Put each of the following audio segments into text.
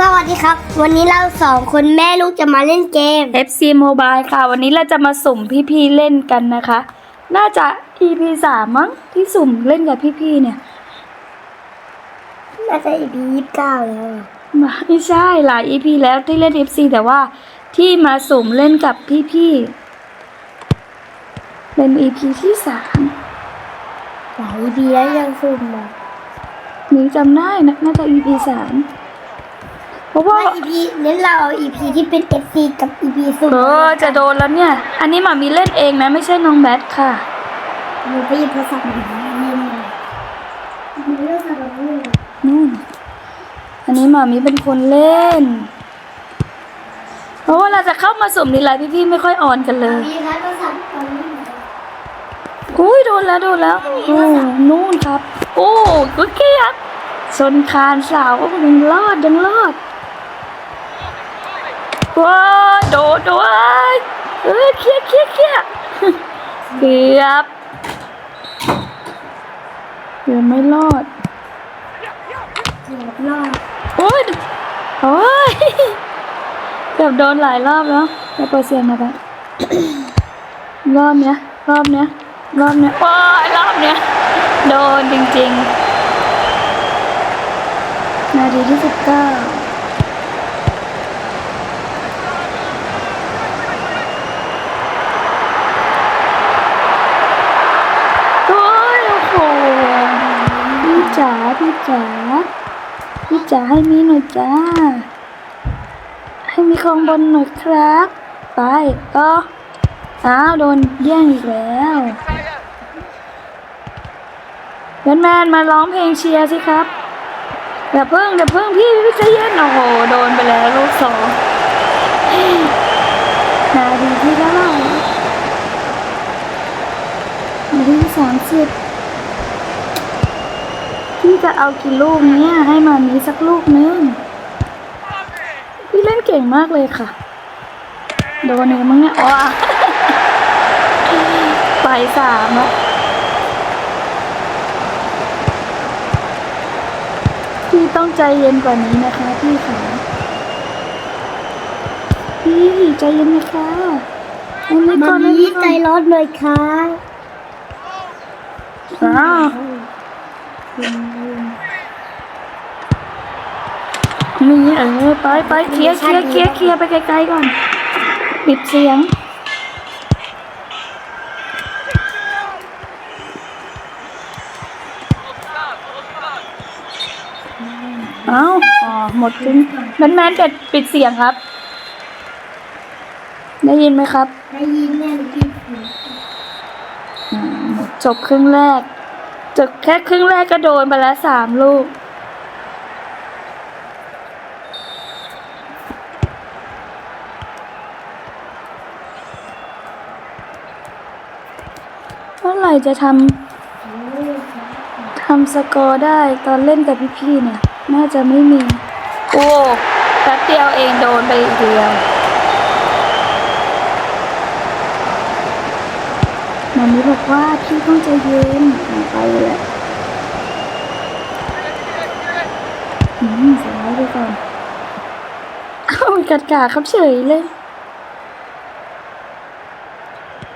สวัสดีครับ วันนี้เราสองคนแม่ลูกจะมาเล่นเกม FC Mobile ค่ะ วันนี้เราจะมาสุ่มพี่ๆเล่นกันนะคะ น่าจะ EP สามมั้งที่สุ่มเล่นกับพี่ๆเนี่ย น่าจะ EP ยี่สิบเก้าแล้ว ไม่ใช่หลาย EP แล้วที่เล่น FC แต่ว่าที่มาสุ่มเล่นกับพี่ๆเป็น EP ที่สามหลาย EP แล้วยังซุ่มอะนี้จำได้นะน่าจะ EP สามเพ ราะว่าว่า EP เน้นเราเอา EP ที่เป็น FC กับ EP ซุ่มเออจะโดนแล้วเนี่ย อันนี้หมามีเล่นเองนะไม่ใช่น้องแบทค่ะหนูไปหยิบโทรศัพท์มายินเลยหนูเลือกอะไรนี่นู่นอันนี้หมามีเป็นคนเล่น เพราะว่าเราจะเข้ามาสุ่มนี่ไรพี่ๆไม่ค่อยออนกันเลยมีครับโทรศัพท์ตอนนี้อุ้ยโดนแล้วโดนแล้วโอ้นู่นครับ โอ้กุ๊กเกียบชนคานสาวยังรอดยังรอด ว้าโดดโดดเอ้ยเคลียเคลียเคลียเกือบเกือบไม่รอดเกือบรอดโอ้ยโอ้ยเกือบโดนหลายรอบแล้วจะเปิดเสียงนะปรอบเนี้ยรอบเนี้ยรอบเนี้ยโอ้ยรอบเนี้ยโดนจริงๆ นาทีที่สิบเก้าโอ้ยโอ้โหพี่จ๋า พี่จ๋าพี่จ๋าให้มีหน่อยจ้า ให้มีของบนหน่อยครับ ไปก็อ้าวโดนแย่งอีกแล้วแบทแมนมาร้องเพลงเชียร์สิครับอย่าเพิ่งอย่าเพิ่งพี่พี่ใจเย็นโอ้โหโดนไปแล้วลูกสองนาทีที่เท่าไหร่นาทีสามสิบ พี่จะเอากี่ลูกเนี้ยให้มามีสักลูกนึงพี่เล่นเก่งมากเลยค่ะ โดนเองมั้งเนี่ยอ๋อไปสามอะพี่ต้องใจเย็นกว่านี้นะคะพี่ค่ะพี่ใจเย็นนะคะอันนี้ก่มัอนนอันนี้นี้ก่ใจอนร้อนเลยค่ะอ้าว มีเออไปไปเคลียร์เคลียร์เคลียร์เคลียร์ไปไกลๆก่อนปิดเสียงเอ้าอ๋อหมดจริงแมนแมนแต่ปิดเสียงครับ ได้ยินไหมครับ ได้ยินแน่จบครึ่งแรกจบแค่ครึ่งแรกก็โดนไปแล้วสามลูก ไหร่จะทำทำสกอร์ได้ตอนเล่นกับพี่ๆเนี่ย น่าจะไม่มี โอ้แป๊บเดียวเองโดนไปอีกเดียวมัมมี่บอกว่าพี่ต้องใจเย็นอะไปเลยอืมสไลด์ไปก่อนเอ้ากัดกาครับเฉยเลย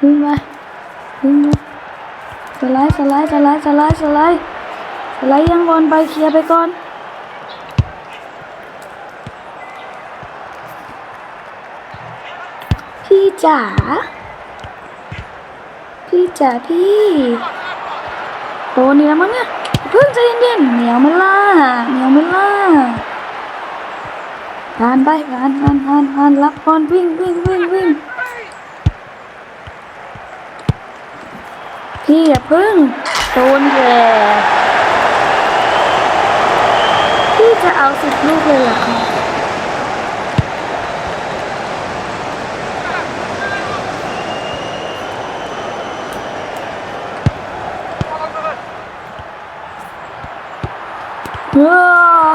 วิ่งมาวิ่งมา สไลด์สไลด์สไลด์สไลด์สไลด์สไลด์ยังบอลไปเคลียร์ไปก่อนพี่จ๋าพี่จ๋าพี่โดนนี่แล้วมั้งเนี่ยเพิ่งใจเย็นๆเหนียวไม่ล่ะเหนียวไม่ล่ะผ่านไปผ่านผ่านผ่านผ่านรับบอลวิ่งวิ่งวิ่งวิ่ง พี่อย่าพิ่งโดนแย่พี่จะเอาสิบลูกเลยเหรอคะเออ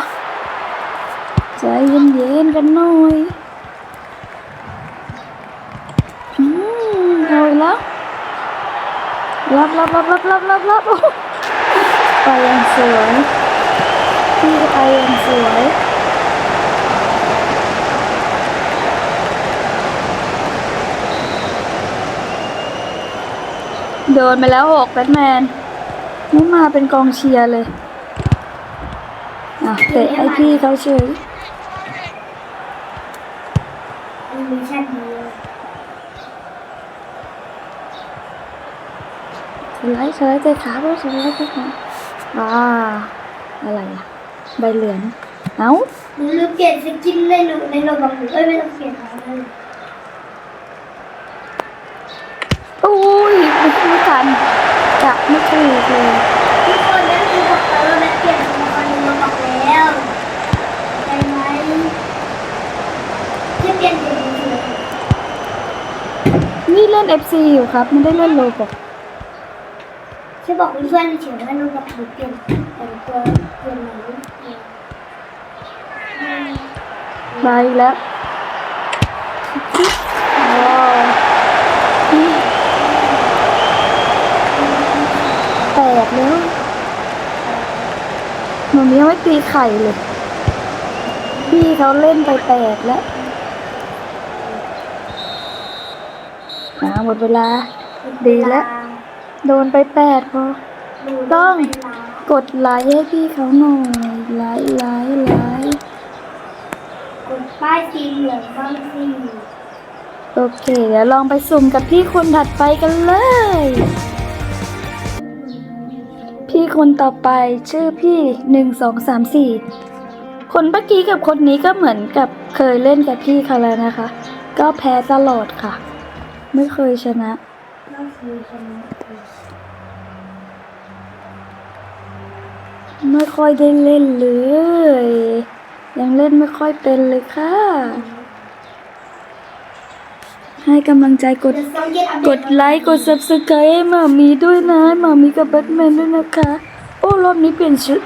ใจเย็นๆกันหน่อย รับรับรับรับรับรับรับไปยังสวยพี่ไปยังสวยโดนไปแล้วหกแบทแมนไม่มาเป็นกองเชียร์เลยอะเตะให้พี่เขาเฉย สไลด์สไลด์เตะขาด้วยสไลด์เตะขาอ่าอะไรอะใบเหลืองเอ้าหรือเปลี่ยนสกินในโลในโลบังหรือเอ้ยไม่ต้องเปลี่ยนแล้วเลยโอ้ยไม่ไม่ทันจะไม่ถูกเลยทุกคนได้ดูบอกแล้วว่าแม่เปลี่ยนตัวละครในโลบังแล้วใช่ไหมที่เปลี่ยนเองเลยนี่เล่น FC อยู่ครับ ไม่ได้เล่นโลบอก ฉันบอกเพื่อนๆเฉยๆว่าโลบังหรือเปลี่ยนแต่งตัวเปลี่ยนหนเปลี่ยนมาอีกแล้วว้าวแตกแล้วหนูนี้ยังไม่ตีไข่เลย พี่เขาเล่นไปแตกแล้วอ่าหมดเวลาดีแล้ว โดนไปแปดพอต้องกดไลค์ให้พี่เขาหน่อยไลค์ไลค์ไลค์กดป้ายสีเหลืองบ้างสิโอเคเดี๋ยวลองไปสุ่มกับพี่คนถัดไปกันเลย พี่คนต่อไปชื่อพี่หนึ่งสองสามสี่คนเมื่อกี้กับคนนี้ก็เหมือนกับเคยเล่นกับพี่เขาแล้วนะคะ ก็แพ้ตลอดค่ะ ไม่เคยชนะก็คือชนะ ไม่ค่อยได้เล่นเลย ยังเล่นไม่ค่อยเป็นเลยค่ะ ให้กำลังใจกดเดี๋ยวต้องยึดอัปเดกตดไลค์กด subscribe ให้หมามีด้วยนะหมามีกับแบทแมนด้วยนะคะ โอ้รอบนี้เปลี่ยนชุด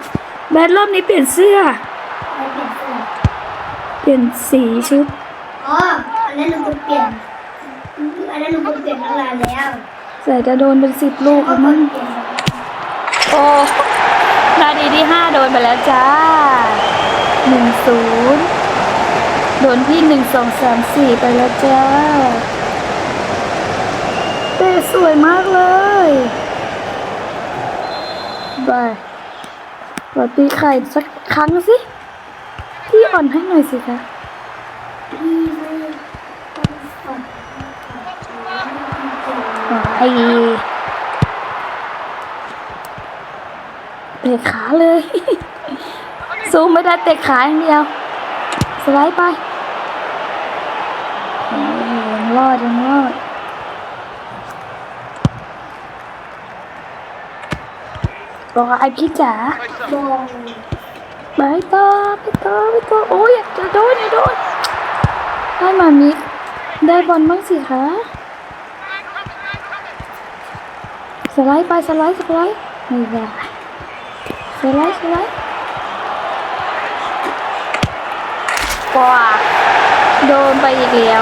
แบทรอบนี้เปลี่ยนเสื้อไปเปลี่ยนเสื้อเปลี่ยนสีชุดอ๋ออันนั้นหนูกดเปลี่ยนอันนั้นหนูกดเปลี่ยนตั้งนานแล้วใส่จะโดนเป็นสิบลูกก็แล้วกมั้ดงเปลี่ยนโอ้ นาทีที่ห้าโดนไปแล้วจ้าหนึ่งศูนย์โดนพี่หนึ่งสองสามสี่ไปแล้วจ้าเต้สวยมากเลยบายขอตีไข่สักครั้งสิ พี่อ่อนให้หน่อยสิคะพี่ไม่ต้องกด ไอ เลยซูมไม่ได้เตะขาอย่างเดียว สไลด์ไปโอ้ยังรอดยังรอดบอกไอพี่จ๋ามองไปต่อไปต่อไปต่อโอ้ยจะโดนอย่าโดนให้มามิได้บอลบ้างสิคะสไลด์ไปสไลด์สไลด์ไม่ได้ สไลด์สไลด์ว้าโดนไปอีกแล้ว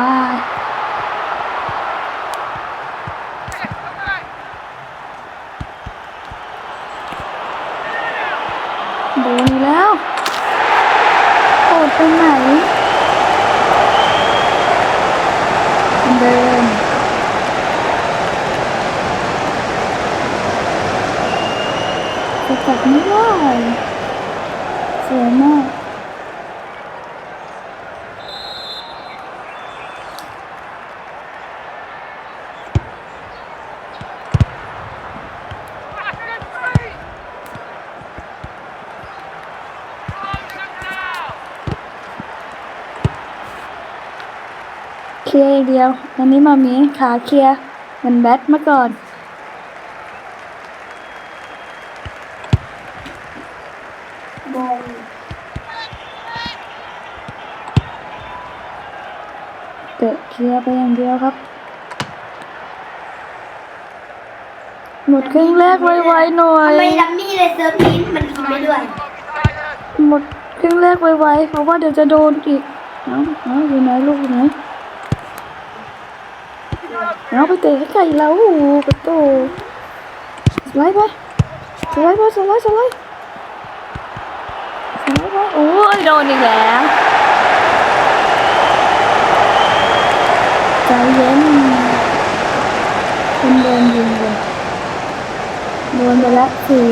ายโดนอีกแล้วโอดไปไหน เดิน จะจับไม่ได้สวยมาก เคลียร์อย่างเดียว อันนี้มามีขาเคลียร์เหมันแบทเมื่อก่อนมองเตะเคลียร์ไปอย่างเดียวครับ หมดครึ่งแรกไวๆหน่อย ทำไมดัมมี่เลยเซิร์ฟนี้มันทำไม่ด้วย หมดครึ่งแรกไวๆเพราะว่าเดี๋ยวจะโดนอีก เอาเอาอยู่ไหนลูกอยู่ไหน เอาไปเตะให้ไก่เราโอ้โหประตูสไลด์ไปสไลด์ไปสไลด์สไลด์สไลด์ไปโอ้ยโดนอีกแล้วใจเย็นคนโดนยิงเลยโดนไปแล้วสี่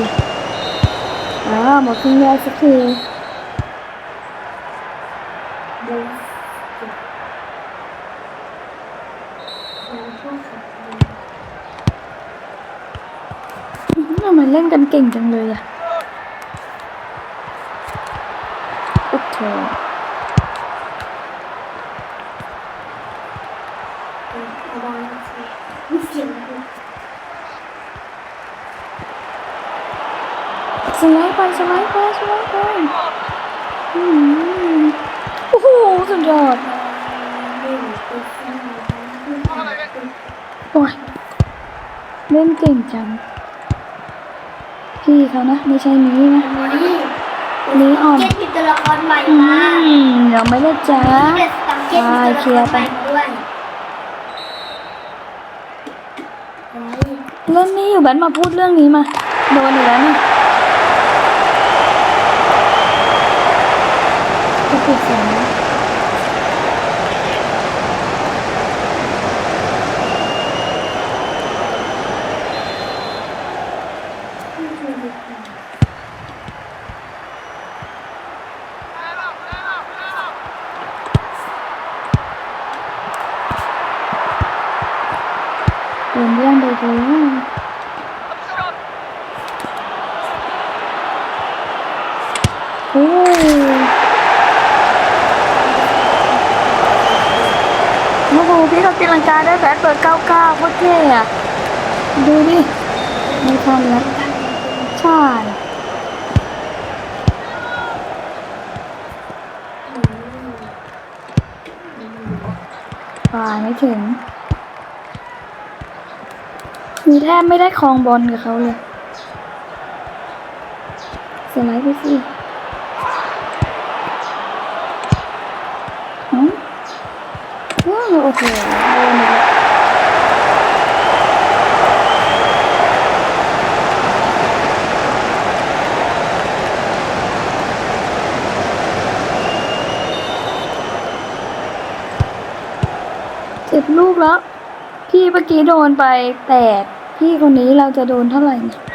อ้าวหมดครึ่งแรกสักที เดินแล้วพวกเขา ทำไม เล่นกันเก่งจังเลยอะโอ้โหเอาวางสิมีเสียงด้วยสไลด์ไปสไลด์ไปสไลด์ไปอืมโอ้โหสุดยอดเล่นไปข้างในโอ้ยเล่นเก่งจัง พี่เขานะไม่ใช่นี้นะนี้อ่อนเก็ตมีตัวละครใหม่มาเดี๋ยวไม่ได้จ้าเก็ตตังเก็ตมีตัวละครใหม่ด้วยเรื่องนี้อยู่แบนมาพูดเรื่องนี้มาโดนอีกแล้วนี่จะปิดเสียงนะโดนเรื่องไปเลยโอ้โอ้โหพี่ ได้แบดเปิด99โคตรเท่อะดูดิไม่ทันแล้วใช่ป่าไม่ถึง มีแทบไม่ได้ครองบอลกับเขาเลย สไลด์ไปสิหืมว้าว โอเคโดนอีกแล้วเจ็บลูกแล้ว พี่เมื่อกี้โดนไปแปดพี่คนนี้เราจะโดนเท่าไหร่เนี่ย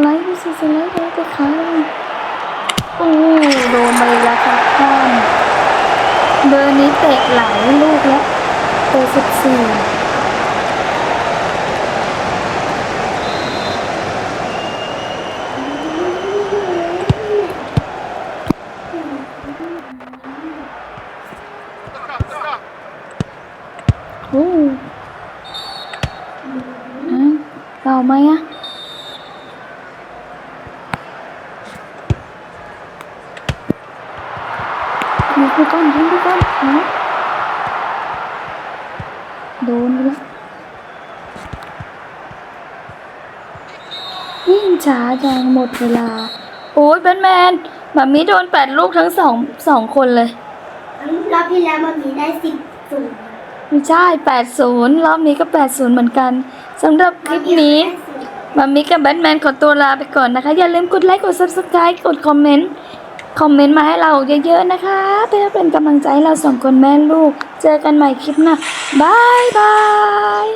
ไลด์ไปสิสไลด์ไปไปขาเลยโอ้โดนไปแล้วครับท่านเบอร์นี้เตะหลายลูกแล้วเบอร์สิบสี่โอ้ฮะเราไหมอะ ยิงไปก่อนยิงไปก่อนฮะโดนไปแล้ววิ่งช้าจังหมดเวลา โอ้ยแบทแมนแบบนี้โดนแปดลูกทั้งสองสองคนเลย รอบที่แล้วมันมีได้สิบศูนย์ไม่ใช่80รอบนี้ก็80เหมือนกันสำหรับคลิปนี้มัมมี่กับแบทแมนขอตัวลาไปก่อนนะคะ อย่าลืมกดไลค์ กด subscribe กดคอมเมนต์ คอมเมนต์มาให้เราเยอะๆนะคะเพื่อเป็นกำลังใจให้เราสองคนแม่ลูก เจอกันใหม่คลิปหน้าบายบาย